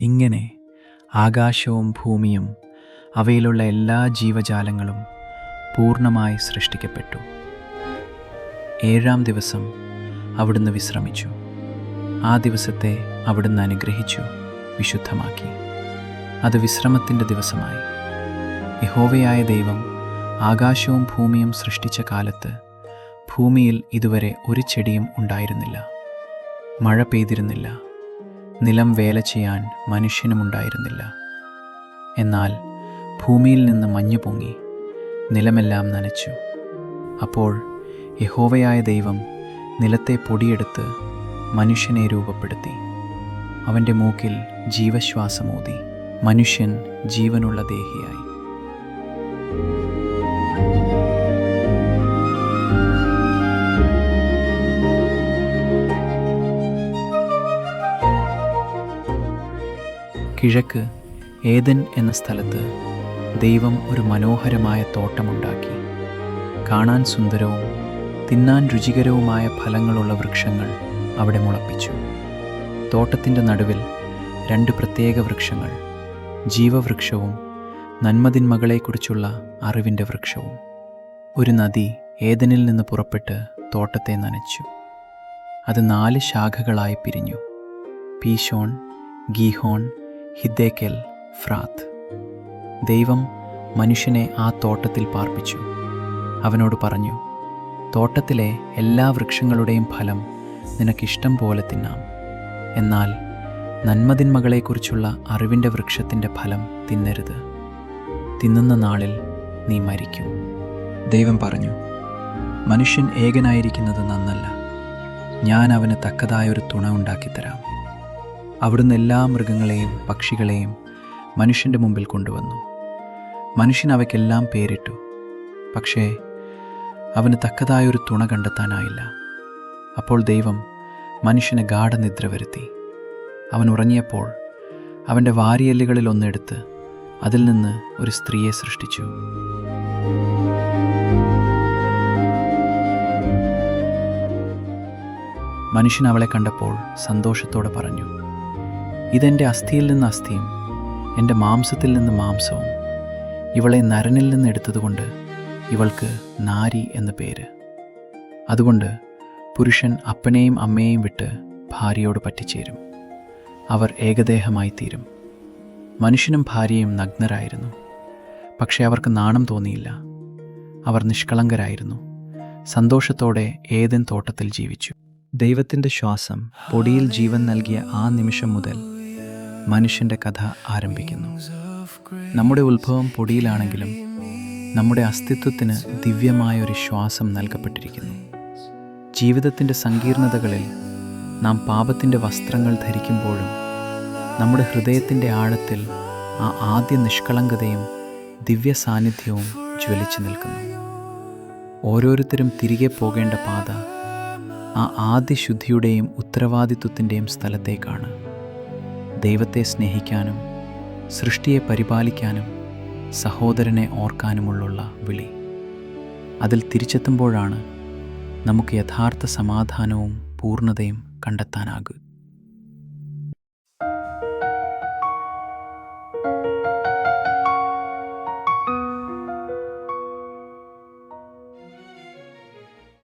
ഇങ്ങനെ ആകാശവും ഭൂമിയും അവയിലുള്ള എല്ലാ ജീവജാലങ്ങളും പൂർണമായി സൃഷ്ടിക്കപ്പെട്ടു. ഏഴാം ദിവസം അവിടുന്ന് വിശ്രമിച്ചു. ആ ദിവസത്തെ അവിടുന്ന് അനുഗ്രഹിച്ചു വിശുദ്ധമാക്കി. അത് വിശ്രമത്തിന്റെ ദിവസമായി. യഹോവയായ ദൈവം ആകാശവും ഭൂമിയും സൃഷ്ടിച്ച കാലത്ത് ഭൂമിയിൽ ഇതുവരെ ഒരു ചെടിയും ഉണ്ടായിരുന്നില്ല. മഴ പെയ്തിരുന്നില്ല. നിലം വേല ചെയ്യാൻ മനുഷ്യനുമുണ്ടായിരുന്നില്ല. എന്നാൽ ഭൂമിയിൽ നിന്ന് മഞ്ഞു പൊങ്ങി നിലമെല്ലാം നനച്ചു. അപ്പോൾ യഹോവയായ ദൈവം നിലത്തെ പൊടിയെടുത്ത് മനുഷ്യനെ രൂപപ്പെടുത്തി. അവന്റെ മൂക്കിൽ ജീവശ്വാസമൂതി. മനുഷ്യൻ ജീവനുള്ള ദേഹിയായി. കിഴക്ക് ഏതൻ എന്ന സ്ഥലത്ത് ദൈവം ഒരു മനോഹരമായ തോട്ടമുണ്ടാക്കി. കാണാൻ സുന്ദരവും തിന്നാൻ രുചികരവുമായ ഫലങ്ങളുള്ള വൃക്ഷങ്ങൾ അവിടെ മുളപ്പിച്ചു. തോട്ടത്തിന്റെ നടുവിൽ രണ്ട് പ്രത്യേക വൃക്ഷങ്ങൾ ജീവവൃക്ഷവും നന്മതിന്മകളെക്കുറിച്ചുള്ള അറിവിന്റെ വൃക്ഷവും. ഒരു നദി ഏതനിൽ നിന്ന് പുറപ്പെട്ട് തോട്ടത്തെ നനച്ചു. അത് നാല് ശാഖകളായി പിരിഞ്ഞു. പീശോൺ ഗീഹോൺ ഹിദ്ദേക്കൽ ഫ്രാത്ത്. ദൈവം മനുഷ്യനെ ആ തോട്ടത്തിൽ പാർപ്പിച്ചു. അവനോട് പറഞ്ഞു തോട്ടത്തിലെ എല്ലാ വൃക്ഷങ്ങളുടെയും ഫലം നിനക്കിഷ്ടം പോലെ തിന്നാം. എന്നാൽ നന്മതിന്മകളെക്കുറിച്ചുള്ള അറിവിന്റെ വൃക്ഷത്തിന്റെ ഫലം തിന്നരുത്. തിന്നുന്ന നാളിൽ നീ മരിക്കും. ദൈവം പറഞ്ഞു മനുഷ്യൻ ഏകനായിരിക്കുന്നത് നന്നല്ല. ഞാൻ അവന് തക്കതായൊരു തുണ ഉണ്ടാക്കിത്തരാം. അവിടുന്ന് എല്ലാ മൃഗങ്ങളെയും പക്ഷികളെയും മനുഷ്യന്റെ മുമ്പിൽ കൊണ്ടുവന്നു. മനുഷ്യൻ അവയ്ക്കെല്ലാം പേരിട്ടു. പക്ഷേ അവന് തക്കതായൊരു തുണ കണ്ടെത്താനായില്ല. അപ്പോൾ ദൈവം മനുഷ്യന് ഗാഠനിദ്ര വരുത്തി. അവൻ ഉറങ്ങിയപ്പോൾ അവന്റെ വാരിയല്ലുകളിൽ ഒന്നെടുത്ത് അതിൽ നിന്ന് ഒരു സ്ത്രീയെ സൃഷ്ടിച്ചു. മനുഷ്യൻ അവളെ കണ്ടപ്പോൾ സന്തോഷത്തോടെ പറഞ്ഞു ഇതെന്റെ അസ്ഥിയിൽ നിന്ന് അസ്ഥിയും എന്റെ മാംസത്തിൽ നിന്ന് മാംസവും. ഇവളെ നരനിൽ നിന്ന് എടുത്തതുകൊണ്ട് ഇവൾക്ക് നാരി എന്ന പേര്. അതുകൊണ്ട് പുരുഷൻ അപ്പനെയും അമ്മയെയും വിട്ട് ഭാര്യയോട് പറ്റിച്ചേരും. അവർ ഏകദേഹമായി തീരും. മനുഷ്യനും ഭാര്യയും നഗ്നരായിരുന്നു. പക്ഷേ അവർക്ക് നാണം തോന്നിയില്ല. അവർ നിഷ്കളങ്കരായിരുന്നു. സന്തോഷത്തോടെ ഏതൻ തോട്ടത്തിൽ ജീവിച്ചു. ദൈവത്തിന്റെ ശ്വാസം പൊടിയിൽ ജീവൻ നൽകിയ ആ നിമിഷം മുതൽ മനുഷ്യന്റെ കഥ ആരംഭിക്കുന്നു. നമ്മുടെ ഉത്ഭവം പൊടിയിലാണെങ്കിലും നമ്മുടെ അസ്തിത്വത്തിന് ദിവ്യമായ ഒരു ശ്വാസം നൽകപ്പെട്ടിരിക്കുന്നു. ജീവിതത്തിന്റെ സങ്കീർണതകളിൽ നാം പാപത്തിന്റെ വസ്ത്രങ്ങൾ ധരിക്കുമ്പോഴും നമ്മുടെ ഹൃദയത്തിന്റെ ആഴത്തിൽ ആ ആദ്യ നിഷ്കളങ്കതയും ദിവ്യ സാന്നിധ്യവും ജ്വലിച്ചു നിൽക്കുന്നു. ഓരോരുത്തരും തിരികെ പോകേണ്ട പാത ആ ആദ്യ ശുദ്ധിയുടെയും ഉത്തരവാദിത്വത്തിന്റെയും സ്ഥലത്തേക്കാണ്. ദൈവത്തെ സ്നേഹിക്കാനും സൃഷ്ടിയെ പരിപാലിക്കാനും സഹോദരനെ ഓർക്കാനുമുള്ള വിളി. അതിൽ തിരിച്ചെത്തുമ്പോഴാണ് നമുക്ക് യഥാർത്ഥ സമാധാനവും പൂർണതയും കണ്ടെത്താനാകുക